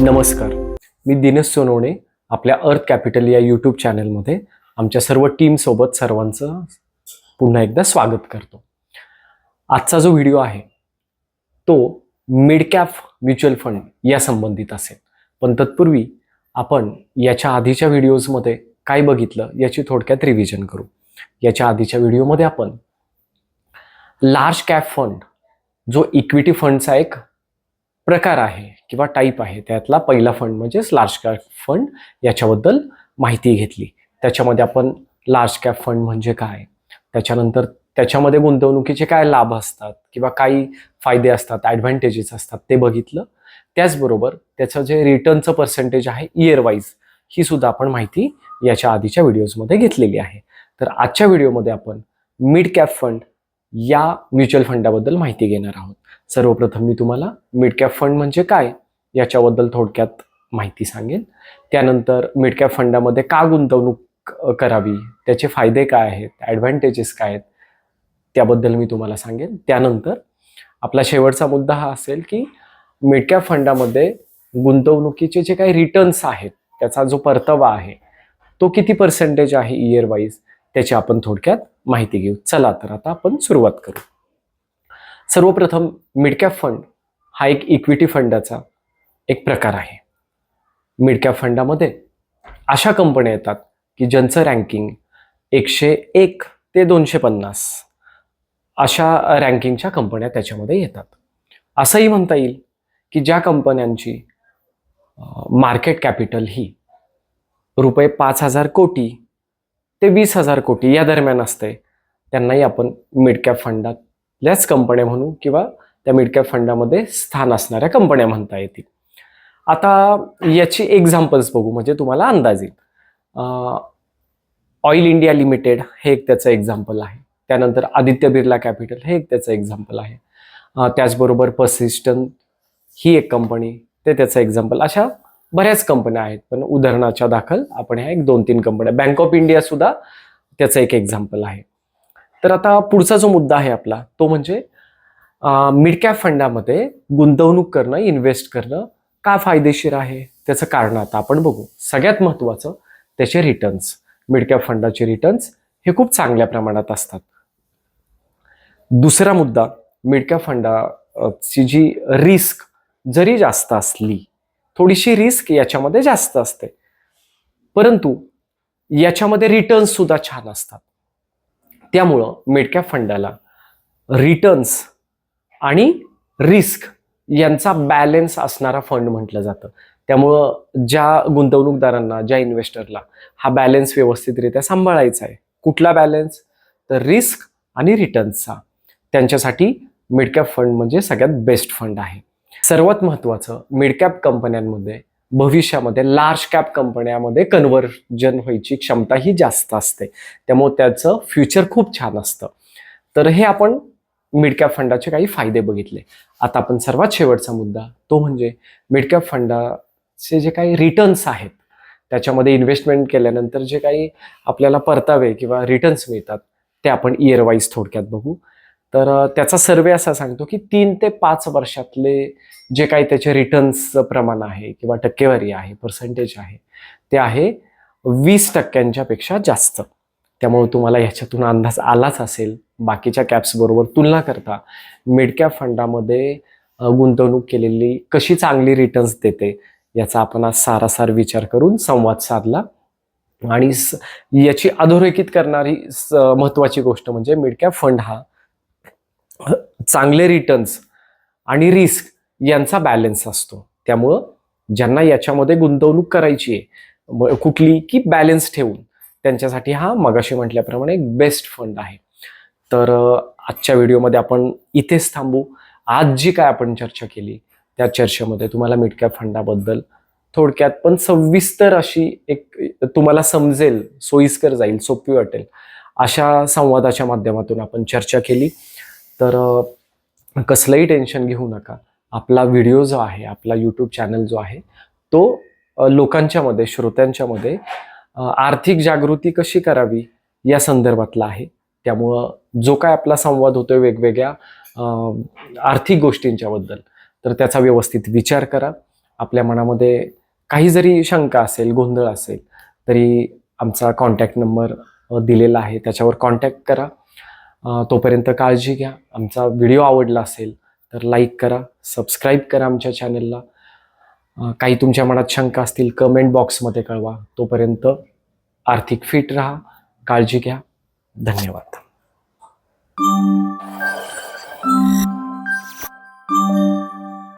नमस्कार. मी दिनेश सोनवणे आपल्या अर्थ कॅपिटल या यूट्यूब चॅनलमध्ये आमच्या सर्व टीमसोबत सर्वांचं पुन्हा एकदा स्वागत करतो. आजचा जो व्हिडिओ आहे तो मिड कॅप म्युच्युअल फंड या संबंधित असेल. पण तत्पूर्वी आपण याच्या आधीच्या व्हिडिओजमध्ये काय बघितलं याची थोडक्यात रिव्हिजन करू. याच्या आधीच्या व्हिडिओमध्ये आपण लार्ज कॅप फंड जो इक्विटी फंडचा एक प्रकार आहे किंवा टाईप आहे. त्यातला पहिला फंड म्हणजेच लार्ज कॅप फंड याच्याबद्दल माहिती घेतली. त्याच्यामध्ये आपण लार्ज कॅप फंड म्हणजे काय? त्याच्यानंतर त्याच्यामध्ये गुंतवणुकीचे काय लाभ असतात किंवा काही फायदे असतात ॲडव्हान्टेजेस असतात ते बघितलं. त्याचबरोबर त्याचं जे रिटर्नचं पर्सेंटेज आहे इयर वाईज ही सुद्धा आपण माहिती याच्या आधीच्या व्हिडिओजमध्ये घेतलेली आहे. तर आजच्या व्हिडिओमध्ये आपण मिड कॅप फंड या म्युच्युअल फंडाबद्दल माहिती घेणार आहोत. सर्वप्रथम मी तुम्हाला मिडकॅप फंड म्हणजे काय याच्याबद्दल थोडक्यात माहिती सांगेन. त्यानंतर मिडकॅप फंडामध्ये का गुंतवणूक करावी त्याचे फायदे काय आहेत ॲडव्हान्टेजेस काय आहेत त्याबद्दल मी तुम्हाला सांगेन. त्यानंतर आपला शेवटचा मुद्दा हा असेल की मिडकॅप फंडामध्ये गुंतवणुकीचे जे काही रिटर्न्स आहेत त्याचा जो परतावा आहे तो किती पर्सेंटेज आहे इयर वाईज त्याची आपण थोडक्यात माहिती घेऊ. चला तर आता आपण सुरुवात करू. सर्वप्रथम मिडकॅप फंड हा एक इक्विटी फंडाचा एक प्रकार आहे. मिडकॅप फंडामध्ये अशा कंपन्या येतात की ज्यांचं रँकिंग एकशे एक ते दोनशे पन्नास अशा रँकिंगच्या कंपन्या त्याच्यामध्ये येतात. असंही म्हणता येईल की ज्या कंपन्यांची मार्केट कॅपिटल ही रुपये पाच हजार कोटी ते वीस हजार कोटी या दरम्यान असते त्यांनाही आपण मिडकॅप फंडात फंडातल्याच कंपन्या म्हणू किंवा त्या मिड कॅप फंडामध्ये स्थान असणाऱ्या कंपन्या म्हणता येतील. आता याची एक्झाम्पल्स बघू म्हणजे तुम्हाला अंदाज येईल. ऑइल इंडिया लिमिटेड हे एक त्याचं एक्झाम्पल आहे. त्यानंतर आदित्य बिर्ला कॅपिटल हे एक त्याचं एक्झाम्पल आहे. त्याचबरोबर पर्सिस्टन ही एक कंपनी ते त्याचं एक्झाम्पल अशा बऱ्याच कंपन्या आहेत पण उदाहरणाच्या दाखल आपण ह्या एक दोन तीन कंपन्या बँक ऑफ इंडिया सुद्धा त्याचं एक एक्झाम्पल आहे. तर आता पुढचा जो मुद्दा आहे आपला तो म्हणजे मिड कॅप फंडामध्ये गुंतवणूक करणं इन्व्हेस्ट करणं का फायदेशीर आहे? त्याचं कारण आता आपण बघू. सगळ्यात महत्त्वाचं त्याचे रिटर्न्स मिड कॅप फंडाचे रिटर्न्स हे खूप चांगल्या प्रमाणात असतात. दुसरा मुद्दा मिड कॅप फंडाची जी रिस्क जरी जास्त असली थोडीशी रिस्क याच्यामध्ये जास्त असते. परंतु याच्यामध्ये रिटर्न्स सुद्धा छान असतात. त्यामुळं मिडकॅप फंडाला रिटर्न्स आणि रिस्क यांचा बॅलन्स असणारा फंड म्हटलं जातं. त्यामुळं ज्या गुंतवणूकदारांना ज्या इन्व्हेस्टरला हा बॅलन्स व्यवस्थितरित्या सांभाळायचा आहे कुठला बॅलन्स तर रिस्क आणि रिटर्न्सचा त्यांच्यासाठी मिडकॅप फंड म्हणजे सगळ्यात बेस्ट फंड आहे. सर्वात महत्त्वाचं मिडकॅप कंपन्यांमध्ये भविष्यामध्ये लार्ज कॅप कंपन्यामध्ये कन्व्हर्जन व्हायची क्षमता ही जास्त असते. त्यामुळे त्याचं फ्युचर खूप छान असतं. तर हे आपण मिड कॅप फंडाचे काही फायदे बघितले. आता आपण सर्वात शेवटचा मुद्दा तो म्हणजे मिड कॅप फंडाचे जे काही रिटर्न्स आहेत त्याच्यामध्ये इन्व्हेस्टमेंट केल्यानंतर जे काही आपल्याला परतावे किंवा रिटर्न्स मिळतात ते आपण इयर वाईज थोडक्यात बघू. तर त्याचा सर्वे असा सांगतो की तीन ते पाच वर्षातले जे काही त्याचे रिटर्न्सचं प्रमाण आहे किंवा टक्केवारी आहे पर्सेंटेज आहे ते आहे वीस टक्क्यांच्या पेक्षा जास्त. त्यामुळे तुम्हाला ह्याच्यातून अंदाज आलाच असेल. बाकीच्या कॅप्स बरोबर तुलना करता मिड कॅप फंडामध्ये गुंतवणूक केलेली कशी चांगली रिटर्न्स देते याचा आपण आज सारासार विचार करून संवाद साधला. आणि स- याची अधोरेखित करणारी स- महत्वाची गोष्ट म्हणजे मिड कॅप फंड हा चांगले रिटर्न्स आणि रिस्क यांचा बॅलन्स असतो. त्यामुळं ज्यांना याच्यामध्ये गुंतवणूक करायची आहे कुठली की बॅलन्स ठेवून त्यांच्यासाठी हा मगाशी म्हटल्याप्रमाणे एक बेस्ट फंड आहे. तर आजच्या व्हिडिओमध्ये आपण इथेच थांबू. आज जी काय आपण चर्चा केली त्या चर्चेमध्ये तुम्हाला मिडकॅप फंडाबद्दल थोडक्यात पण सविस्तर अशी एक तुम्हाला समजेल सोयीस्कर जाईल सोपी वाटेल अशा संवादाच्या माध्यमातून आपण चर्चा केली. तर कसलंही टेन्शन घेऊ नका. आपला व्हिडिओ जो आहे आपला यूट्यूब चॅनल जो आहे तो लोकांच्यामध्ये लोकांच्या मध्ये श्रोत्यांच्या मध्ये आर्थिक जागृती कशी करावी या संदर्भातला आहे. त्यामुळं जो काय आपला संवाद होतोय वेगवेगळ्या आर्थिक गोष्टींच्या बद्दल तर त्याचा व्यवस्थित विचार करा. आपल्या मनामध्ये काही जरी शंका असेल गोंधळ असेल तरी आमचा कॉन्टॅक्ट नंबर दिलेला आहे. त्याच्यावर कॉन्टॅक्ट करा. तोपर्यंत काळजी घ्या. आमचा व्हिडिओ आवडला असेल तर लाईक करा सबस्क्राईब करा आमच्या चॅनलला. काही तुमच्या मनात शंका असतील कमेंट बॉक्समध्ये कळवा. तोपर्यंत आर्थिक फिट राहा काळजी घ्या. धन्यवाद.